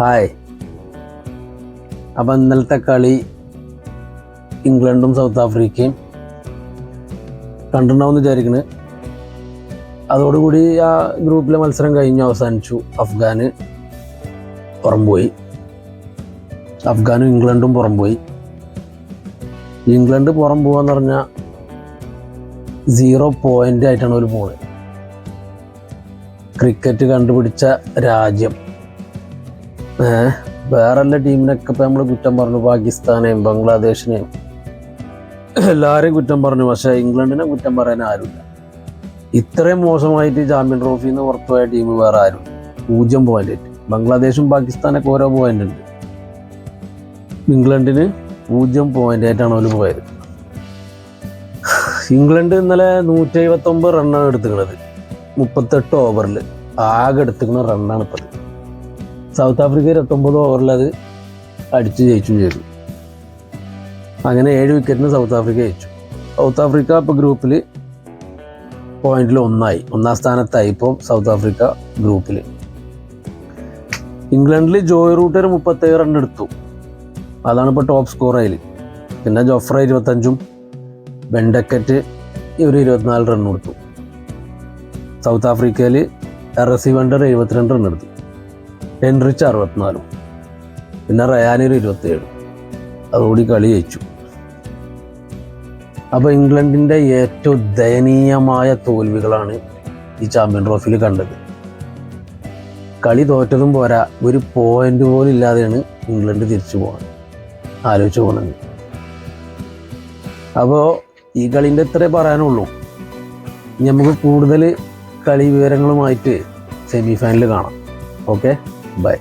Hi. അപ്പം ഇന്നലത്തെ കളി ഇംഗ്ലണ്ടും സൗത്ത് ആഫ്രിക്കയും കണ്ടിട്ടുണ്ടാവും വിചാരിക്കണ്. അതോടുകൂടി ആ ഗ്രൂപ്പിലെ മത്സരം കഴിഞ്ഞു അവസാനിച്ചു. അഫ്ഗാന് പുറംപോയി. അഫ്ഗാനും ഇംഗ്ലണ്ടും പുറംപോയി. ഇംഗ്ലണ്ട് പുറം പോവാന്ന് പറഞ്ഞാൽ സീറോ പോയിന്റ് ആയിട്ടാണ് അവർ പോകുന്നത് ക്രിക്കറ്റ് കണ്ടുപിടിച്ച രാജ്യം. ഏഹ് വേറെ എല്ലാ ടീമിനൊക്കെ ഇപ്പം നമ്മൾ കുറ്റം പറഞ്ഞു പാകിസ്ഥാനെയും ബംഗ്ലാദേശിനെയും എല്ലാവരെയും കുറ്റം പറഞ്ഞു പക്ഷേ ഇംഗ്ലണ്ടിനെ കുറ്റം പറയാൻ ആരുമില്ല. ഇത്രയും മോശമായിട്ട് ചാമ്പ്യൻ ട്രോഫിയിൽ നിന്ന് പുറത്തുപോയ ടീം വേറെ ആരും പൂജ്യം പോയിന്റ് ബംഗ്ലാദേശും പാകിസ്ഥാനൊക്കെ ഓരോ പോയിന്റ് ഉണ്ട്. ഇംഗ്ലണ്ടിന് പൂജ്യം പോയിന്റ് ആയിട്ടാണ് അവർ പോയത്. ഇംഗ്ലണ്ട് ഇന്നലെ നൂറ്റി എഴുപത്തി ഒമ്പത് റണ്ണാണ് എടുത്തുക്കണത്. മുപ്പത്തെട്ട് ഓവറിൽ ആകെ എടുത്തുക്കുന്ന റണ്ണാണ് ഇപ്പത്. സൗത്ത് ആഫ്രിക്ക ഇരുപത്തൊമ്പത് ഓവറിൽ അത് അടിച്ച് ജയിച്ചു ചെയ്തു. അങ്ങനെ ഏഴ് വിക്കറ്റിന് സൗത്ത് ആഫ്രിക്ക ജയിച്ചു. സൗത്ത് ആഫ്രിക്ക ഇപ്പോൾ ഗ്രൂപ്പിൽ പോയിന്റിൽ ഒന്നായി. ഒന്നാം സ്ഥാനത്തായി ഇപ്പോൾ സൗത്ത് ആഫ്രിക്ക ഗ്രൂപ്പിൽ ഇംഗ്ലണ്ടിൽ ജോയ് റൂട്ടർ മുപ്പത്തേഴ് റൺ എടുത്തു. അതാണ് ഇപ്പോൾ ടോപ്പ് സ്കോർ അതിൽ പിന്നെ ജോഫ്ര ഇരുപത്തഞ്ചും ബെൻഡക്കറ്റ് ഒരു ഇരുപത്തിനാല് റൺ കൊടുത്തു. സൗത്ത് ആഫ്രിക്കയിൽ എറസി വണ്ടർ എഴുപത്തിരണ്ട് റൺ എടുത്തു. ഹെൻറിച്ച് അറുപത്തിനാലും. പിന്നെ റയാനൊരു ഇരുപത്തിയേഴും. അതോടി കളി ജയിച്ചു. അപ്പോൾ ഇംഗ്ലണ്ടിന്റെ ഏറ്റവും ദയനീയമായ തോൽവികളാണ് ഈ ചാമ്പ്യൻ ട്രോഫിയിൽ കണ്ടത്. കളി തോറ്റതും പോരാ. ഒരു പോയിന്റ് പോലും ഇല്ലാതെയാണ് ഇംഗ്ലണ്ട് തിരിച്ചു പോകുന്നത് ആലോചിച്ച് പോകുന്നത് അപ്പോൾ ഈ കളീന്റെ ഇത്രേ പറയാനുള്ളൂ. നമുക്ക് കൂടുതൽ കളി വിവരങ്ങളുമായിട്ട് സെമി ഫൈനൽ കാണാം. Okay bye